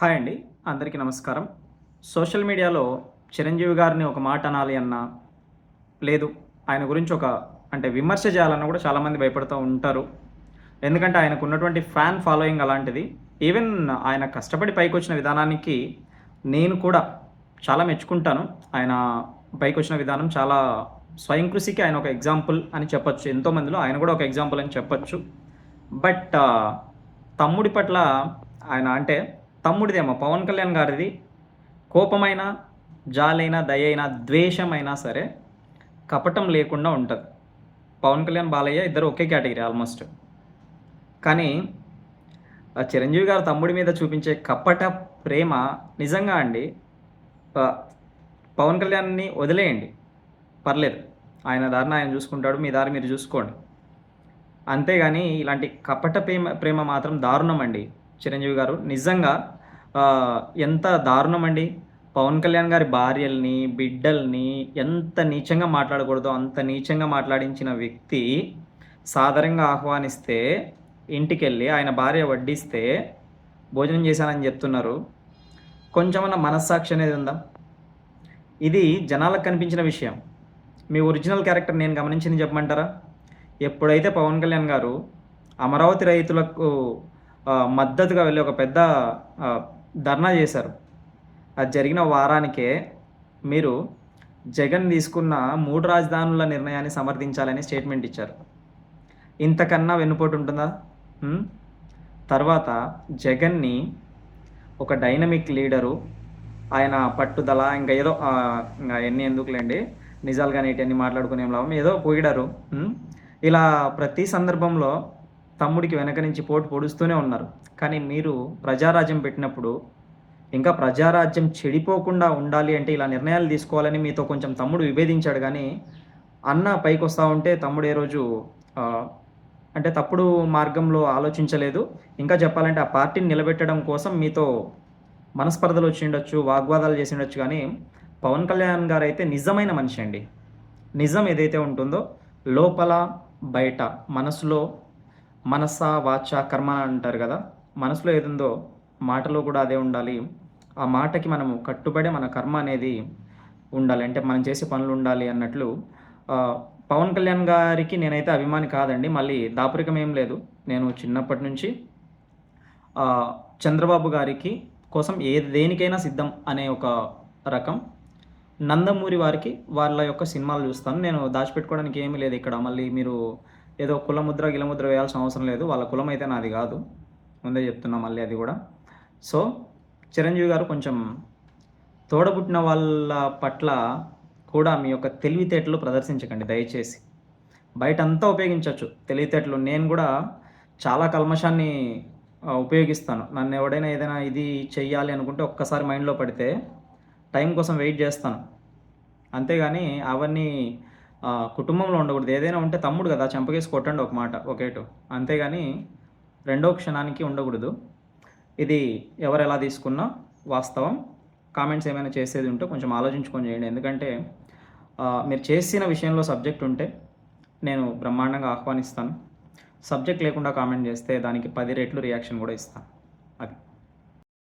Hi అండి అందరికీ నమస్కారం. సోషల్ మీడియాలో చిరంజీవి గారిని ఒక మాట అనాలి అన్నా లేదు ఆయన గురించి ఒక అంటే విమర్శ చేయాలన్నా కూడా చాలామంది భయపడుతూ ఉంటారు. ఎందుకంటే ఆయనకు ఉన్నటువంటి ఫ్యాన్ ఫాలోయింగ్ అలాంటిది. ఈవెన్ ఆయన కష్టపడి పైకి వచ్చిన విధానానికి నేను కూడా చాలా మెచ్చుకుంటాను. ఆయన పైకి వచ్చిన విధానం చాలా స్వయం కృషికి ఆయన ఒక ఎగ్జాంపుల్ అని చెప్పొచ్చు. ఎంతోమందిలో ఆయన కూడా ఒక ఎగ్జాంపుల్ అని చెప్పొచ్చు. బట్ తమ్ముడి పట్ల ఆయన అంటే తమ్ముడిదేమో పవన్ కళ్యాణ్ గారిది. కోపమైన జాలైనా దయైనా ద్వేషమైనా సరే కపటం లేకుండా ఉంటుంది. పవన్ కళ్యాణ్ బాలయ్య ఇద్దరు ఒకే కేటగిరీ ఆల్మోస్ట్. కానీ చిరంజీవి గారు తమ్ముడి మీద చూపించే కపట ప్రేమ నిజంగా అండి పవన్ కళ్యాణ్ని వదిలేయండి. పర్లేదు. ఆయన దారిని ఆయన చూసుకుంటాడు మీ దారి మీరు చూసుకోండి. అంతేగాని ఇలాంటి కపట ప్రేమ ప్రేమ మాత్రం దారుణం అండి. చిరంజీవి గారు. నిజంగా ఎంత దారుణం అండి పవన్ కళ్యాణ్ గారి భార్యల్ని బిడ్డల్ని ఎంత నీచంగా మాట్లాడకూడదో అంత నీచంగా మాట్లాడించిన వ్యక్తి సాదరంగా ఆహ్వానిస్తే ఇంటికి వెళ్ళి ఆయన భార్య వడ్డిస్తే భోజనం చేశానని చెప్తున్నారు. కొంచెమన్నా మనస్సాక్షి అనేది ఉందా? ఇది జనాలకు కనిపించిన విషయం. మీ ఒరిజినల్ క్యారెక్టర్ నేను గమనించింది చెప్పమంటారా? ఎప్పుడైతే పవన్ కళ్యాణ్ గారు అమరావతి రైతులకు మద్దతుగా వెళ్ళి ఒక పెద్ద ధర్నా చేశారు. అది జరిగిన వారానికే మీరు జగన్ తీసుకున్న మూడు రాజధానుల నిర్ణయాన్ని సమర్థించాలని స్టేట్మెంట్ ఇచ్చారు. ఇంతకన్నా వెన్నుపోటు ఉంటుందా? తర్వాత జగన్ని ఒక డైనమిక్ లీడరు ఆయన పట్టుదల ఇంకా ఏదో ఇంకా ఎన్ని ఎందుకులేండి? నిజాలు కానీ అన్ని మాట్లాడుకునే లాభం ఏదో పొగిడారు ఇలా ప్రతి సందర్భంలో తమ్ముడికి వెనక నుంచి పోటు పొడుస్తూనే ఉన్నారు. కానీ మీరు ప్రజారాజ్యం పెట్టినప్పుడు ఇంకా ప్రజారాజ్యం చెడిపోకుండా ఉండాలి అంటే ఇలా నిర్ణయాలు తీసుకోవాలని మీతో కొంచెం తమ్ముడు విభేదించాడు. కానీ అన్న పైకి వస్తూ ఉంటే తమ్ముడు ఏ రోజు అంటే తప్పుడు మార్గంలో ఆలోచించలేదు. ఇంకా చెప్పాలంటే ఆ పార్టీని నిలబెట్టడం కోసం మీతో మనస్పర్ధలు వచ్చి ఉండొచ్చు వాగ్వాదాలు చేసి ఉండొచ్చు. కానీ పవన్ కళ్యాణ్ గారు అయితే నిజమైన మనిషి అండి. నిజం ఏదైతే ఉంటుందో లోపల బయట మనసులో మనస వాచ కర్మ అని అంటారు కదా? మనసులో ఏదుందో మాటలో కూడా అదే ఉండాలి. ఆ మాటకి మనము కట్టుబడి మన కర్మ అనేది ఉండాలి. అంటే మనం చేసే పనులు ఉండాలి అన్నట్లు పవన్ కళ్యాణ్ గారికి నేనైతే అభిమాని కాదండి. మళ్ళీ దాపరికం ఏం లేదు. నేను చిన్నప్పటి నుంచి చంద్రబాబు గారికి కోసం ఏ దేనికైనా సిద్ధం అనే ఒక రకం. నందమూరి వారికి వాళ్ళ యొక్క సినిమాలు చూస్తాను. నేను దాచిపెట్టుకోవడానికి ఏమీ లేదు ఇక్కడ. మళ్ళీ మీరు ఏదో కులముద్ర గిలముద్ర వేయాల్సిన అవసరం లేదు. వాళ్ళ కులం అయితే నాది కాదు. ముందే చెప్తున్నా మళ్ళీ అది కూడా. సో చిరంజీవి గారు కొంచెం తోడబుట్టిన వాళ్ళ పట్ల కూడా మీ యొక్క తెలివితేటలు ప్రదర్శించకండి దయచేసి. బయట అంతా ఉపయోగించవచ్చు తెలివితేటలు. నేను కూడా చాలా కల్మషాన్ని ఉపయోగిస్తాను. నన్ను ఎవడైనా ఏదైనా ఇది చెయ్యాలి అనుకుంటే ఒక్కసారి మైండ్లో పడితే టైం కోసం వెయిట్ చేస్తాను. అంతేగాని అవన్నీ కుటుంబంలో ఉండకూడదు. ఏదైనా ఉంటే తమ్ముడు కదా చంపకేసి కొట్టండి ఒక మాట ఒకేటు అంతేగాని రెండో క్షణానికి ఉండకూడదు. ఇది ఎవరు ఎలా తీసుకున్నా వాస్తవం. కామెంట్స్ ఏమైనా చేసేది ఉంటే కొంచెం ఆలోచించుకొని చేయండి. ఎందుకంటే మీరు చేసిన విషయంలో సబ్జెక్ట్ ఉంటే నేను బ్రహ్మాండంగా ఆహ్వానిస్తాను. సబ్జెక్ట్ లేకుండా కామెంట్ చేస్తే దానికి పది రెట్లు రియాక్షన్ కూడా ఇస్తాను.